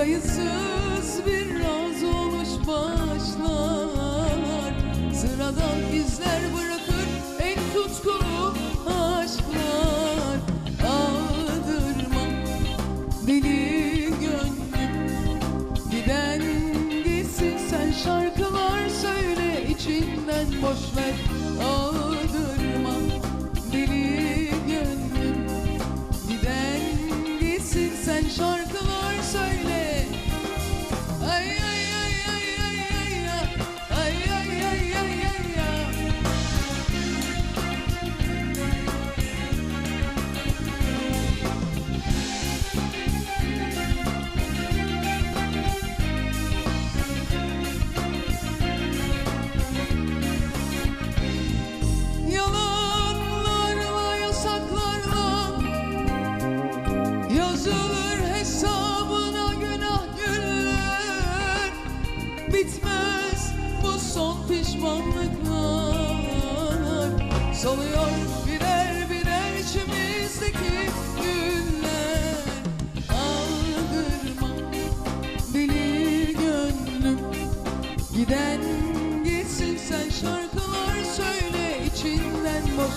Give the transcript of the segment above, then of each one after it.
Kayıtsız bir raz oluş başlar. Sıradan izler bırakır en tutkulu aşklar. Aldırma deli gönlüm. Giden gitsin sen şarkılar söyle içinden boş ver. Aldırma Yazılır hesabına günah günler Bitmez bu son pişmanlıklar. Soluyor birer birer içimizdeki güller. Aldırma deli gönlüm. Giden gitsin sen şarkılar söyle içinden boş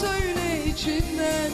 söyle içinden